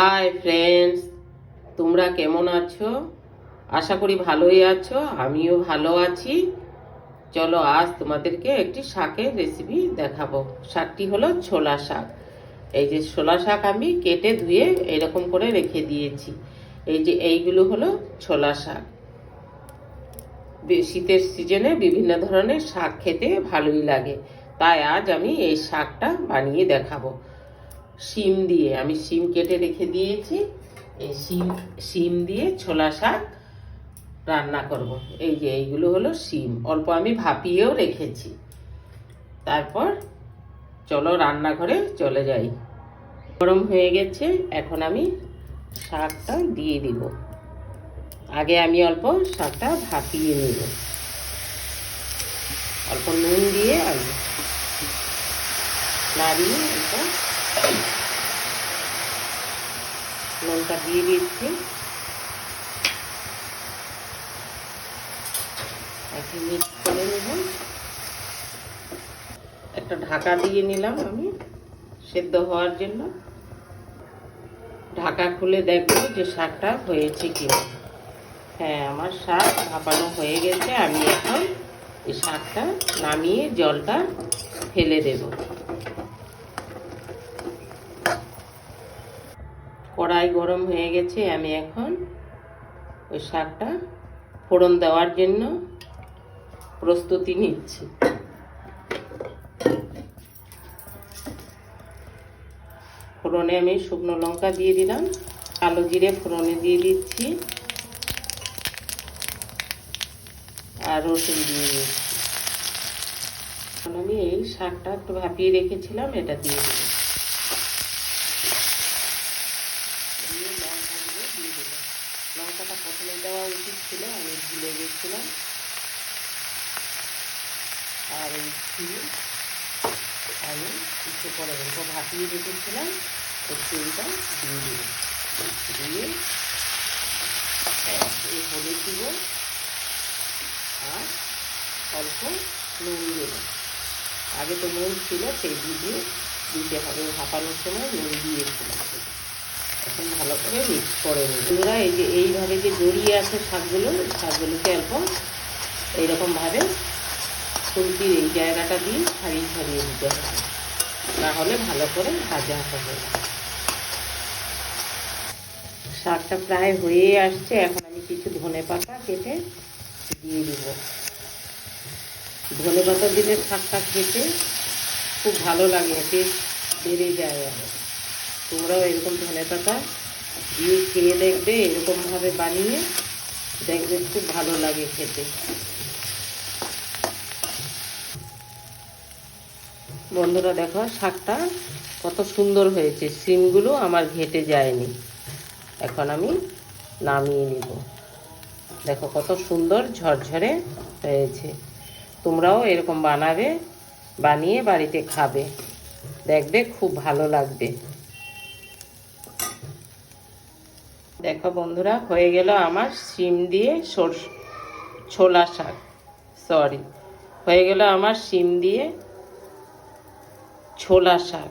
Hi friends তোমরা কেমন আছো? আশা করি ভালোই আছো, আমিও ভালো আছি। চলো, আজ তোমাদেরকে একটি শাকের রেসিপি দেখাবো। শাকটি হলো ছোলা শাক। এই যে ছোলা শাক আমি কেটে ধুয়ে এরকম করে রেখে দিয়েছি। এই যে এইগুলো হলো ছোলা শাক। শীতের সিজনে বিভিন্ন ধরনের শাক খেতে ভালোই লাগে। তাই আজ আমি এই শাকটা বানিয়ে দেখাবো। শিম দিয়ে, আমি শিম কেটে রেখে দিয়েছি। এই শিম শিম দিয়ে ছোলা শাক রান্না করব। এই যে, এইগুলো হলো শিম। অল্প আমি ভাপিয়েও রেখেছি। তারপর চলো রান্নাঘরে চলে যাই। গরম হয়ে গেছে, এখন আমি শাকটা দিয়ে দিব। আগে আমি অল্প শাকটা ভাপিয়ে নেব। অল্প নুন দিয়ে আমি নাড়িয়ে অল্প লঙ্কা দিয়ে দিচ্ছি। এখন মিক্স করে নেব। একটা ঢাকা দিয়ে নিলাম আমি, সেদ্ধ হওয়ার জন্য। ঢাকা খুলে দেখব যে শাকটা হয়েছে কিনা। হ্যাঁ আমার শাক ভাপানো হয়ে গেছে, আমি এখন এই শাকটা নামিয়ে জলটা ফেলে দেব। কড়াই গরম হয়ে গেছে, আমি এখন ওই শাকটা ফোড়ন দেওয়ার জন্য প্রস্তুতি নিচ্ছি। ফোড়নে আমি শুকনো লঙ্কা দিয়ে দিলাম কালো জিরে ফোড়নে দিয়ে দিচ্ছি, আর রসুন দিয়ে দিচ্ছি। আমি এই শাকটা একটু ভাপিয়ে রেখেছিলাম, এটা দিয়ে দিলাম দিয়ে লঙ্কাগুলো দিয়ে দিলাম লঙ্কাটা প্রথমে দেওয়া উচিত ছিল আমি ভুলে গেছিলাম আর এই আমি কিছু করে অল্প ভাপিয়ে রেখেছিলাম। তেলটা দিয়ে দিলাম। দিয়ে এই হলুদ দিব আর অল্প নুন দেব আগে তো নুন ছিল, সেই দিয়ে দিতে হবে। ভাপানোর সময় নুন দিয়েছিলাম এখন ভালো করে মিক্স করে বন্ধুরা এই যে এইভাবে যে জড়িয়ে আছে শাকগুলো, শাকগুলোকে অল্প এইরকমভাবে এই জায়গাটা দিয়ে দিতে হবে। না হলে ভালো করে ভাজা হবে। শাকটা প্রায় হয়ে আসছে, এখন আমি কিছু ধনে পাতা কেটে দিয়ে দিব। ধনে পাতা দিলে শাকটা খেতে খুব ভালো লাগে, টেস্ট বেড়ে যায় আর। তোমরাও এরকম ধনে পাতা দিয়ে খেয়ে দেখবে, এরকমভাবে বানিয়ে দেখবে খুব ভালো লাগে খেতে। বন্ধুরা দেখো, শাকটা কত সুন্দর হয়েছে। সিমগুলো আমার ঘেটে যায়নি। এখন আমি নামিয়ে নিব। দেখো কত সুন্দর ঝরঝরে হয়েছে। তোমরাও এরকম বানাবে, বানিয়ে বাড়িতে খাবে। দেখবে খুব ভালো লাগবে। দেখো বন্ধুরা, হয়ে গেল আমার সিম দিয়ে সর, ছোলা শাক সরি হয়ে গেল আমার সিম দিয়ে ছোলা শাক।